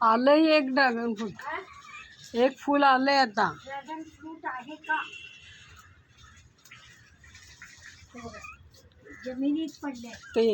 आलंय एक dragon fruit एक फूल आलंय आता. ड्रॅगन फ्रूट आहे का? बघा. जमिनीत पडले. ते.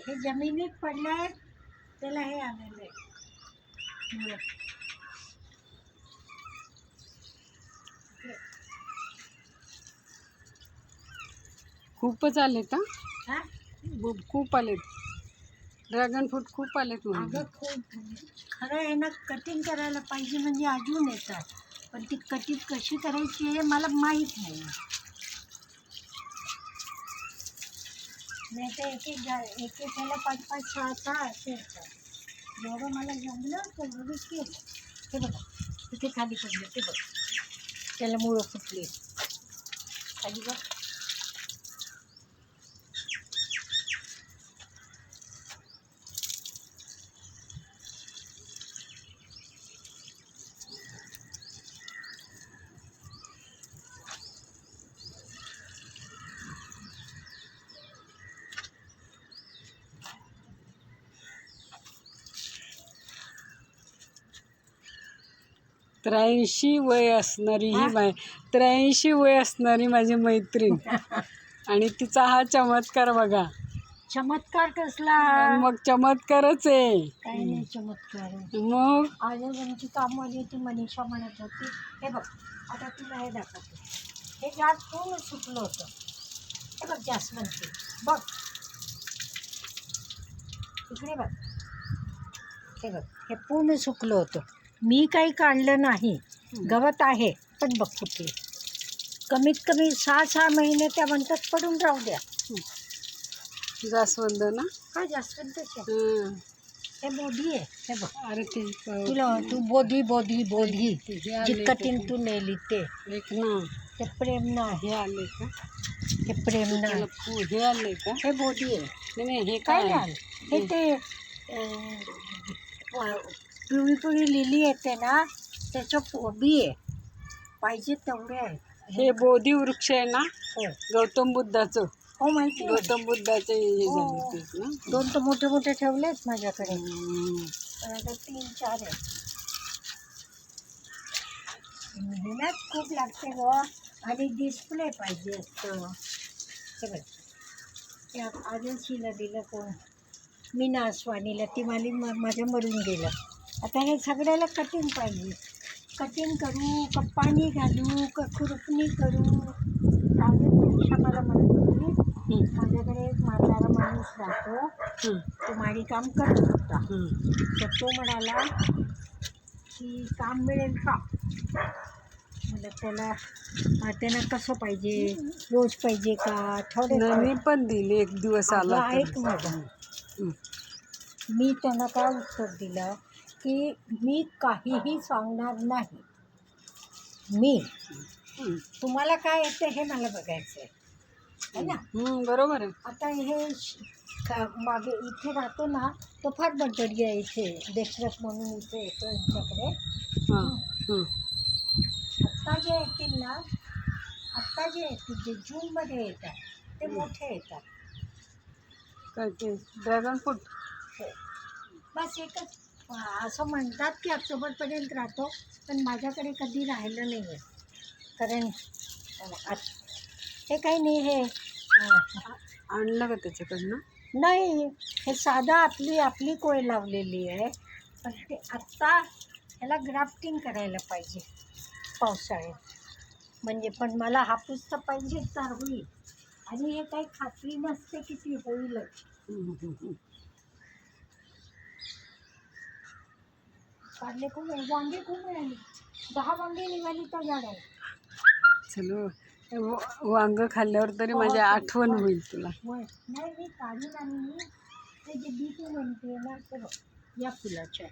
हे जमिनीत पडले त्याला हे आलेलं आहे. खूपच आलेत हा? हा? खूप- आलेत. ड्रॅगन फ्रूट खूप आलेत अगं म्हणजे खूप. खरं आहे ना कटिंग करायला पाहिजे म्हणजे अजून येतात. पण ती कटिंग कशी करायची हे मला माहीत नाही. नाही तर एक एक झा एक एक ह्याला पाच पाच सहा सहा असे येतात जेवढं मला जमलं तेवढं मी केलं. हे बघा तिथे खाली पडलं ते बघ. त्याला मुळं फुटली. खाली बघ. त्र्याऐंशी वय असणारी ही माय त्र्याऐंशी वय असणारी माझी मैत्रीण. आणि तिचा हा चमत्कार बघा. चमत्कार कसला? मग चमत्कारच आहे. काही नाही चमत्कार. मग? आजोबांची कामवाली होती मनीषा म्हणत होती. हे बघ आता तुला हे दाखवते. हे जात पूर्ण सुकलं होतं. हे बघ जास्वंती बघ. इकडे बघ. हे बघ हे पूर्ण सुकलं होतं. मी काही काढलं नाही. गवत आहे पण बघ कुठे. कमीत कमी सहा सहा महिने त्या म्हणतात पडून राहू द्या. जास्वंद ना? हा जास्वंतच आहे. हं. बोधी आहे हे बघ. अरे ते तुला तू बोधी बोधी बोधी. जी आले कटिंग तू? नेली ते. ते. एक ना. ते प्रेम नाही हे आले का? हे प्रेम फू- हे आले का? हे बोधी आहे. नाही हे काय हे ते पिवळी पिवळी लिली येते ना त्याच्या बी आहे. पाहिजे तेवढे आहे. हे बोधी वृक्ष आहे ना? हो. गौतम बुद्धाचं. हो माहिती आहे. गौतम बुद्धाचे हे हो. ना? दोन तर मोठे मोठे ठेवलेत माझ्याकडे. हं. पण आता तीन चार आहे मेहनत खूप लागते ग. आणि डिस्प्ले पाहिजे असतं. हे बघ. ते आ- आजच हिला दिलं कोण? मीना स्वानीला ती माली म- माझ्या मरून गेलं आता हे सगळ्याला कटिंग पाहिजे. कटिंग करू का पाणी घालू का खुरपणी करू. म्हणत होती. माझ्याकडे एक म्हातारा माणूस राहतो. तो माडी काम करत होता. तर तो म्हणाला की काम मिळेल का? म्हणलं त्याला त्यांना कसं पाहिजे? रोज पाहिजे का? थोडे मी पण दिली एक दिवस आला. ऐक माझं. मी त्यांना काय उत्तर दिलं? की मी काहीही सांगणार नाही. मी. तुम्हाला काय येतं हे मला बघायचं आहे है ना? बरोबर आहे. आता हे मागे इथे राहतो ना तो फार बडबडी आहे इथे. देशरथ म्हणून इथे येतो यांच्याकडे. आत्ता जे येतील ना आत्ता जे येतील जे जूनमध्ये येतात ते मोठे येतात. Dragon fruit? हो. बस एकच असं म्हणतात की ऑक्टोबरपर्यंत राहतो पण माझ्याकडे कधी राहिलं नाही आहे कारण हे काही नाही हे आणलं का त्याच्याकडनं? नाही हे साधा आपली आपली कोय लावलेली आहे. पण ते आत्ता ह्याला ग्राफ्टिंग करायला पाहिजे पावसाळ्यात. म्हणजे पण मला हापूस तर पाहिजे तर होईल आणि हे काही खात्री नसते की ती होईलच हं, हं, हं. काढले खूप आहे. वांगे खूप मिळाली दहा वांगे निघाली त्या झाडावर चलो हे व- वांग खाल्ल्यावर तरी माझी आठवण होईल तुला. होय. नाही मी काढून आणि ते जे बी तू म्हणते ना ते बघ या फुलाच्या.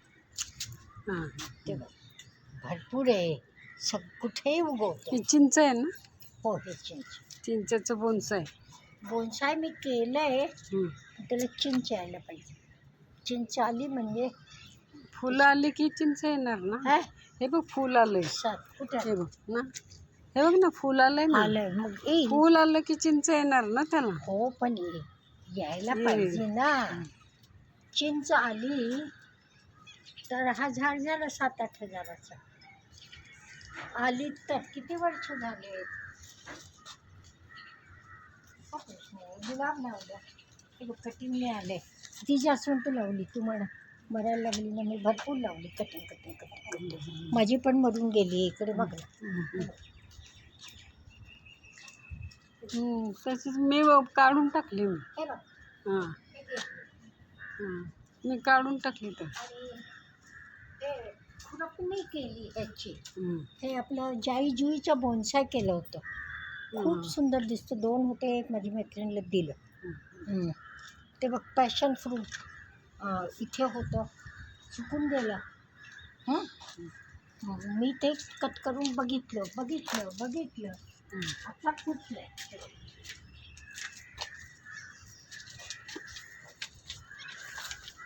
हां. ते भरपूर आहे. सग कुठेही उगवतं. हे चिंच आहे ना? हो हे चिंच. चिंचेचं बोनस आहे. बोनसाय मी केलंय. हम्म. त्याला चिंच यायला पाहिजे. चिंच आली म्हणजे फुलं आली की चिंच येणार ना? हा? हे बघ फुल आलंय. सात कुठं हे बघ ना. हे बघ ना फुल आलंय ना. आलंय. मग येईल. फुल आलं की चिंच येणार ना त्याला? हो पण ये- यायला येईल. पाहिजे ना. चिंच आली तर हा झाड झाला सात आठ हजाराचा. आली तर किती वर्ष झाले. गुलाब लावला बघ कटिंग आले ती जास्वंत लावली तू म्हणा मरायला लागली ना मी भरपूर लावली कटिंग कटिंग कटिंग माझी पण मरून गेली इकडे बघ तशीच मी काढून टाकली मी. हे बघ. हां. हे. हां मी काढून टाकली तर. हे खुरप नाही केली ह्याची हम्म. हे आपलं जाई जुईचं बोनसाय केलं होतं. खूप हं. सुंदर दिसतं. दोन होते एक माझी मैत्रिणीला दिलं. हं. ते बघ पॅशन फ्रूट इथे होतं. चुकून गेलं. हं? मी ते कट करून बघितलं बघितलं बघितलं. आता फुटलं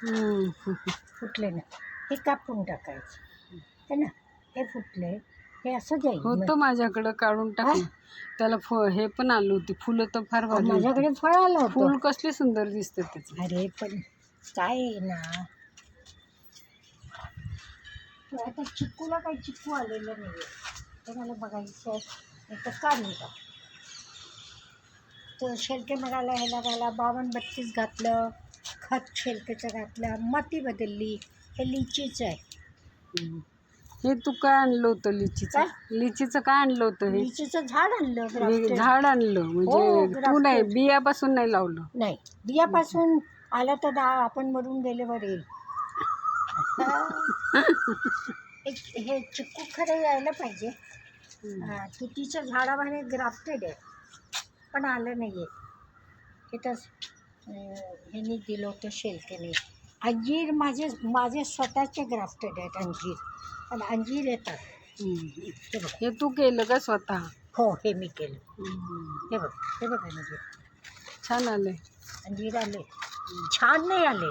हम्म. फुटले ना. हे कापून टाकायचं. है ना? हे फुटले. हे असं जाईल होतं माझ्याकडं काढून टाकलं त्याला फ हे पण आलं होती. फुलं तर फार. माझ्याकडे फळ आलं फुल कसले सुंदर दिसते त्याचे. अरे पण काय आहे ना? आता चिक्कूला काही चिक्कू आलेलं नाही आहे ते मला बघायचं आहे. तर काढून टाक. तो शेलके म्हणाला ह्याला घाला. बावन्न बत्तीस घातलं. खत शेलकेचं घातलं. माती बदलली. हे लिचीचं आहे. हे तू काय आणलं होतं लिचीचं? लिचीचं काय आणलं होतं हे? लिचीचं झाड आणलं हे. झाड आणलं. हो, म्हणजे तू grafted. नाही बियापासून नाही लावलं. नाही. बियापासून आलं तर दहा आपण मरून गेल्यावर येईल एक- हे चिक्कू खरं यायला पाहिजे. हा, तुतीच्या झाडामध्ये ग्राफ्टेड आहे. पण आलं नाही आहे हे तर ह्यांनी दिलं होतं शेलकेने. अंजीर माझे माझे स्वतःचे ग्राफ्टेड आहेत अंजीर. पण अंजीर येतात. हम्म. हे बघ. हे तू केलं का स्वतः? हो हे मी केलं. हम्म. हे बघ. हे बघ अंजीर. छान आले अंजीर आले छान नाही आले.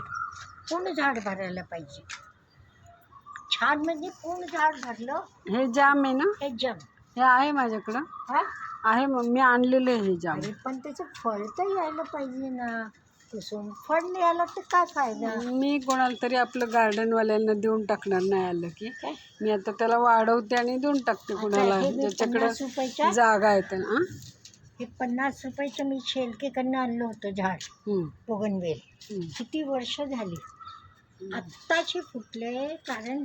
पूर्ण झाड भरायला पाहिजे. छान म्हणजे पूर्ण झाड भरलं. हे जाम आहे ना? हे जम हे आहे माझ्याकडं. हा? आहे मग मी आणलेलं आहे हे जाम. अरे पण त्याचं फळ तर यायला पाहिजे ना. कुसुम फळ नाही आलं तर काय फायदा? मी कोणाला तरी आपलं गार्डनवाल्यांना देऊन टाकणार नाही आलं की. काय? मी आता त्याला वाढवते आणि देऊन टाकते आता कुणाला. हे मी ज्याच्याकडे पन्नास रुपयाच्या? जागा आहे तर हा? पन्नास रुपयाचं मी शेलकेकडनं आणलं होतं झाड बोगनवेल. किती वर्ष झाली? आत्ताशी फुटले कारण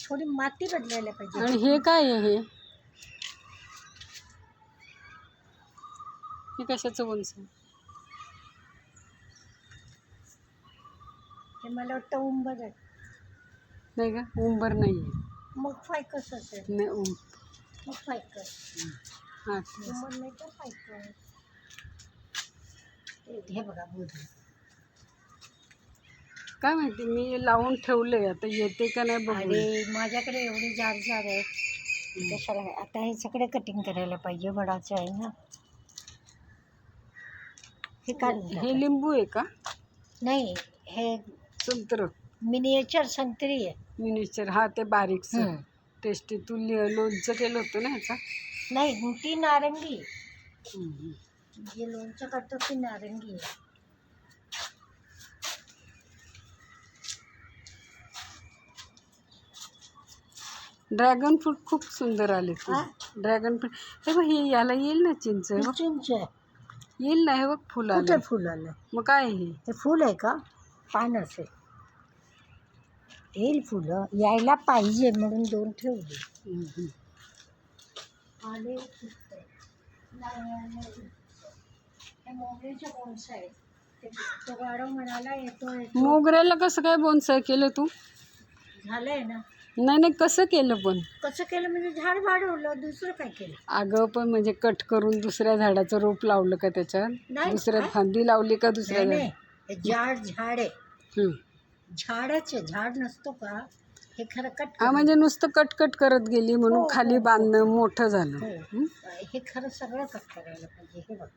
थोडी माती बदलायला पाहिजे आणि हे काय आहे हे? कशाचं बोलस हे मला वाटतं उंबर आहे. नाही का? उंबर नाही मग फायकस असेल. नाही उं मग फायकस. हां. बघा काय माहिती मी लावून ठेवलंय आता येते का नाही बघू अरे माझ्याकडे एवढे जार जार आहे. कशाला आता हे सगळे कटिंग करायला पाहिजे वडाचं आहे ना. हे काढून हे. लिंबू आहे का? नाही हे संत्र. मिनिएचर संत्री आहे. मिनिस्टर हा ते बारीकच. टेस्टी तू लोणचं केलं होतं ना ह्याचा नाही ती नारंगी. जे लोणचं करतो ती नारंगी आहे. ड्रॅगन फ्रूट खूप सुंदर आले तू? ड्रॅगन फ्रूट हे बघ हे याला येईल ना चिंच? हे बघ. चिंच आहे. येईल ना हे बघ फुल कुठे आलं फुल आलं? मग काय हे? हे फुल आहे का? पान असेल येईल फुलं. यायला पाहिजे म्हणून दोन ठेवली. हम्म. आले फुटतंय. नाही आले फुटतंय. मोगऱ्याचे बोन्स आहेत. ते तो गाडव म्हणाला येतो येतो. मोगऱ्याला कसं काय बोनसाय केलं तू? झालंय ना. नाही नाही कसं केलं पण? कसं केलं? म्हणजे झाड वाढवलं दुसरं काय केलं? अगं पण म्हणजे कट करून दुसऱ्या झाडाचं रोप लावलं का त्याच्यात? नाही. दुसऱ्या? फांदी लावली का दुसऱ्या नाही. झाड नाही हे झाड झाड आहे. झाडाचे झाड नसतो का? हे खरं कट हा म्हणजे नुसतं कट कट करत गेली म्हणून हो, खाली हो, बांधणं मोठं झालं. हो. हे खरं सगळं कट करायला पाहिजे हे बघ.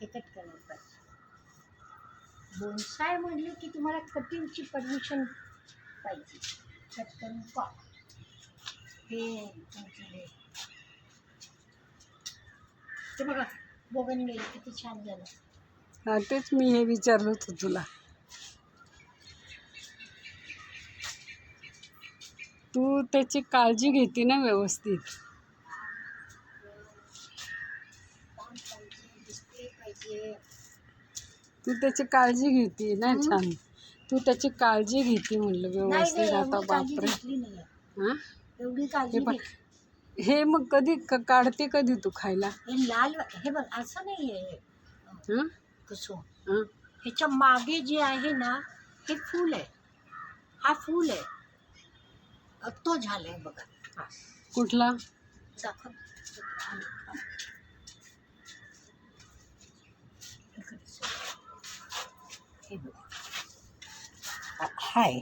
हे कट करायला बोनसाय म्हणले की तुम्हाला कटिंगची परमिशन पाहिजे. कट करून पा हे तुमचं हे. ते बघा बघून गेले किती छान झालं. हा तेच मी हे विचारलं होतं तुला. तू त्याची काळजी घेते ना व्यवस्थित. तू त्याची काळजी घेते ना. छान. तू त्याची काळजी घेते म्हणलं व्यवस्थित आता बापरे. हा? एवढी काळजी हे हे मग कधी क- काढते कधी तू खायला? हे लाल हे बघ असं नाही आहे हं? कसं? हं? ह्याच्या मागे जे आहे ना हे फूल आहे. हा फूल आहे. तो झालाय बघा. कुठला? दाखव हाय.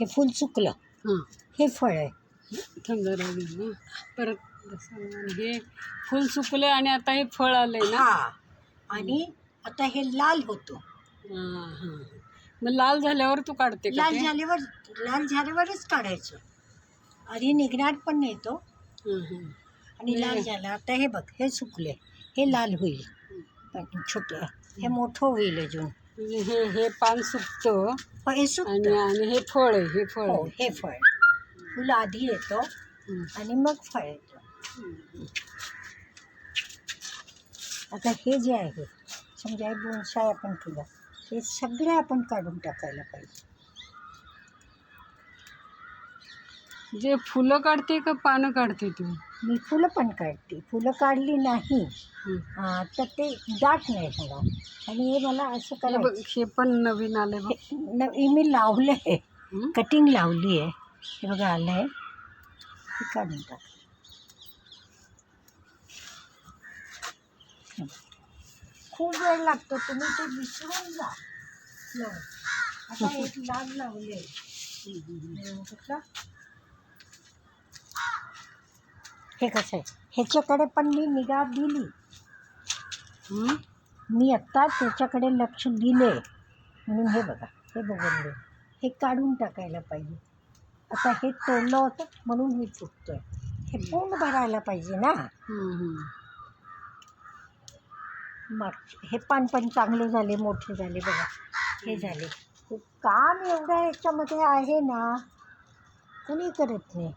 हे फूल चुकलं. हां. हे फळ आहे. घे ना. परत. हे फुल सुकलं आणि आता हे फळ आलंय ना. हा. आणि आता हे लाल होतो. हां हां. मग लाल झाल्यावर तू काढते लाल? झाल्यावर लाल झाल्यावरच काढायचं. आधी निघणार पण नाही तो. हं. आणि लाल झालं. आता हे बघ हे सुकले. हे लाल होईल. छोटं. हे मोठं होईल अजून. हे हे पान सुकतं. हो, हे आणि सुकतं. आणि हे फळ आहे हे फळ हो आहे. हे फळ. फुलं आधी येतो. आणि मग फळ येतं. आता हे जे आहे समजा हे बोनसाय आपण केलं हे सगळं आपण काढून टाकायला पाहिजे. जे फुलं काढते का पानं काढते तू? मी फुलं पण काढते. फुलं काढली नाही. हं. तर ते दाट नाही होणार आणि हे मला असं हे बघ करायचं. हे पण नवीन आले बघ. हे न- हे मी लावलं आहे हं? कटिंग लावली आहे. हे बघा आलं आहे हे काढून टाक. हं. खूप वेळ लागतो. तुम्ही ते विसरून जा. लावून. आता एक लाल लावले कुठला? हे कसं आहे? ह्याच्याकडे पण मी निगा दिली. हं? मी आत्ता त्याच्याकडे लक्ष दिले म्हणून हे बघा हे बघून घे हे काढून टाकायला पाहिजे. आता हे तोडलं होतं म्हणून मी चुकतोय हे पूर्ण भरायला पाहिजे ना? हं, हं. मग हे पान पण चांगले झाले मोठे झाले बघा. हे झाले. हे काम एवढं याच्यामध्ये आहे ना? कुणी करत नाही.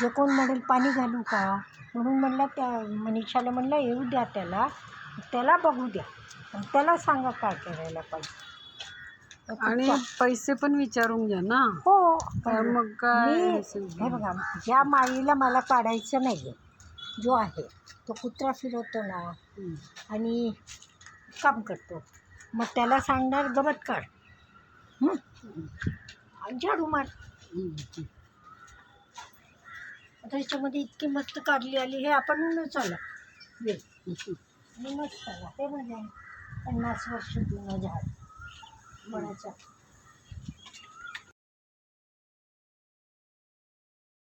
जे कोण म्हणेल पाणी घालू का? म्हणून म्हणलं त्या मनीषाला म्हणलं येऊ द्या त्याला त्याला बघू द्या. आणि त्याला सांगा काय करायला पाहिजे. आणि पैसे पण विचारून घ्या ना. हो. तर मग काय मी असेल हे बघा ज्या माळीला मला काढायचं नाही जो आहे तो कुत्रा फिरवतो ना हं. आणि काम करतो मग त्याला सांगणार गवत काढ. हं? आणि झाडू मार. हं. आता ह्याच्यामध्ये इतकी मस्त काढली आली हे आपण चालू. वेल आणि मस्त आला हे म्हणजे पन्नास वर्ष जुनं झाड. म्हणायचं